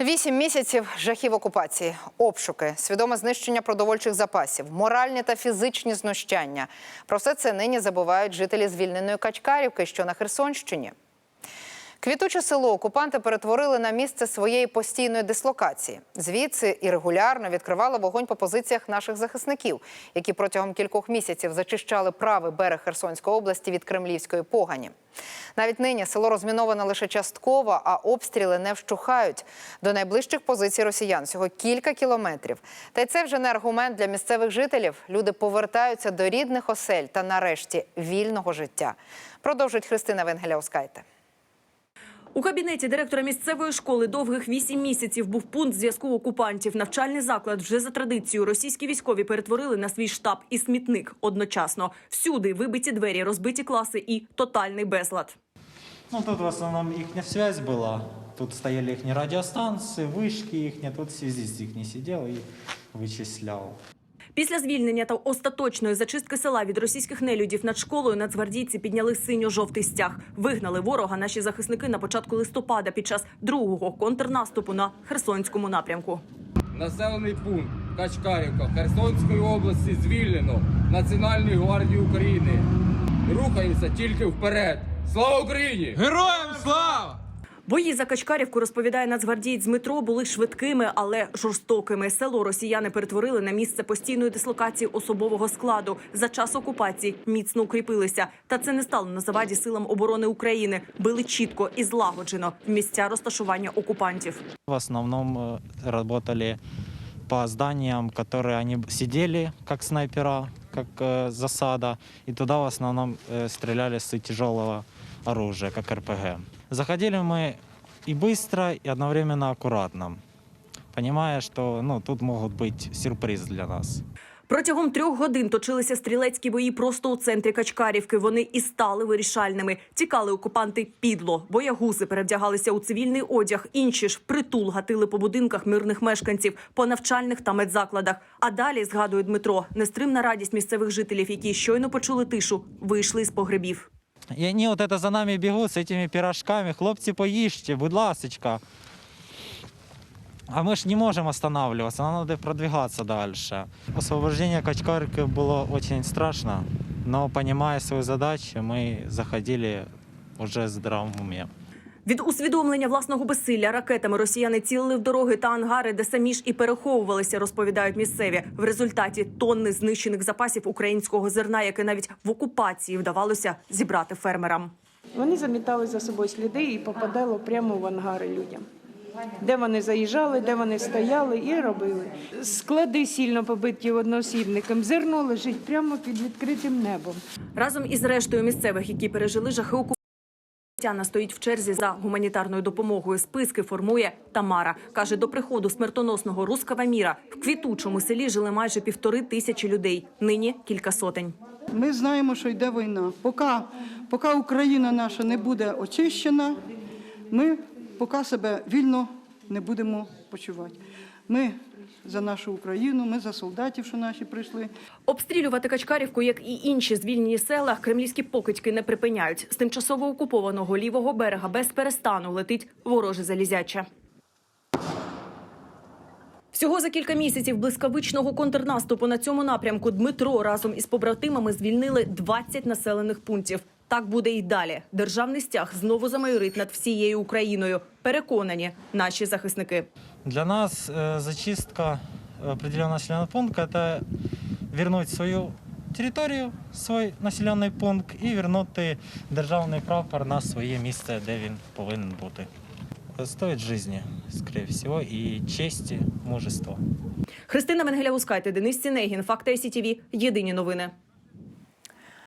Вісім місяців жахів окупації, обшуки, свідоме знищення продовольчих запасів, моральні та фізичні знущання. Про все це нині забувають жителі звільненої Качкарівки, що на Херсонщині. Квітуче село окупанти перетворили на місце своєї постійної дислокації. Звідси і регулярно відкривали вогонь по позиціях наших захисників, які протягом кількох місяців зачищали правий берег Херсонської області від кремлівської погані. Навіть нині село розміноване лише частково, а обстріли не вщухають. До найближчих позицій росіян всього кілька кілометрів. Та й це вже не аргумент для місцевих жителів. Люди повертаються до рідних осель та нарешті вільного життя. Продовжить Христина Венгеляускайте. У кабінеті директора місцевої школи довгих вісім місяців був пункт зв'язку окупантів. Навчальний заклад вже за традицією російські військові перетворили на свій штаб і смітник одночасно. Всюди вибиті двері, розбиті класи і тотальний безлад. Ну, тут в основном их связь была. Тут стояли их радиостанции, вышки их, тут связист их не сидел и вычислял. Після звільнення та остаточної зачистки села від російських нелюдів над школою нацгвардійці підняли синьо-жовтий стяг. Вигнали ворога наші захисники на початку листопада під час другого контрнаступу на Херсонському напрямку. Населений пункт Качкарівка Херсонської області звільнено Національної гвардії України. Рухаємося тільки вперед. Слава Україні! Героям слава! Бої за Качкарівку, розповідає нацгвардієць Дмитро, були швидкими, але жорстокими. Село росіяни перетворили на місце постійної дислокації особового складу. За час окупації міцно укріпилися. Та це не стало на заваді силам оборони України. Били чітко і злагоджено в місця розташування окупантів. В основном э, работали по зданиям, которые они сидели как снайпера, как э, засада, и туда в основном э, стреляли с тяжелого оружия, как РПГ. Заходили мы и быстро, и одновременно аккуратно, понимая, что ну, тут могут быть сюрпризы для нас. Протягом трьох годин точилися стрілецькі бої просто у центрі Качкарівки. Вони і стали вирішальними. Тікали окупанти підло. Боягузи перевдягалися у цивільний одяг. Інші ж притул гатили по будинках мирних мешканців, по навчальних та медзакладах. А далі, згадує Дмитро, нестримна радість місцевих жителів, які щойно почули тишу, вийшли з погребів. И они вот это за нами бегут с этими пирожками. Хлопці, поїжте, будь ласочка. А ми ж не можемо останавливаться, нам надо продвигаться дальше. Освобождение Качкарки было очень страшно, но понимая свою задачу, мы заходили уже в здравом уме. Від усвідомлення власного безсилля ракетами росіяни цілили в дороги та ангари, де самі ж і переховувалися, розповідають місцеві. В результаті тонни знищених запасів українського зерна, яке навіть в окупації вдавалося зібрати фермерам. Вони замітали за собою сліди і попадало прямо в ангари людям. Де вони заїжджали, де вони стояли і робили. Склади сильно побиті одноосібником. Зерно лежить прямо під відкритим небом. Разом із рештою місцевих, які пережили жахи окупації, Тяна стоїть в черзі за гуманітарною допомогою. Списки формує Тамара. Каже, до приходу смертоносного рускава міра в квітучому селі жили майже півтори тисячі людей. Нині кілька сотень. Ми знаємо, що йде війна. Поки, поки Україна наша не буде очищена, ми поки себе вільно не будемо почувати. Ми за нашу Україну, ми за солдатів, що наші прийшли. Обстрілювати Качкарівку, як і інші звільнені села, кремлівські покидьки не припиняють. З тимчасово окупованого лівого берега без перестану летить вороже залізяча. Всього за кілька місяців блискавичного контрнаступу на цьому напрямку Дмитро разом із побратимами звільнили 20 населених пунктів. Так буде і далі. Державний стяг знову замайорить над всією Україною. Переконані наші захисники. Для нас э, зачистка определенного населенного пункта – это вернуть свою територію, свій населений пункт і вернути державний прапор на своє місце, де він повинен бути. Стоїть життя, скоріше всього, і честі, мужества. Христина Менгеля-Ускайте, Денис Цінегін, Факти СІТВ. Єдині новини.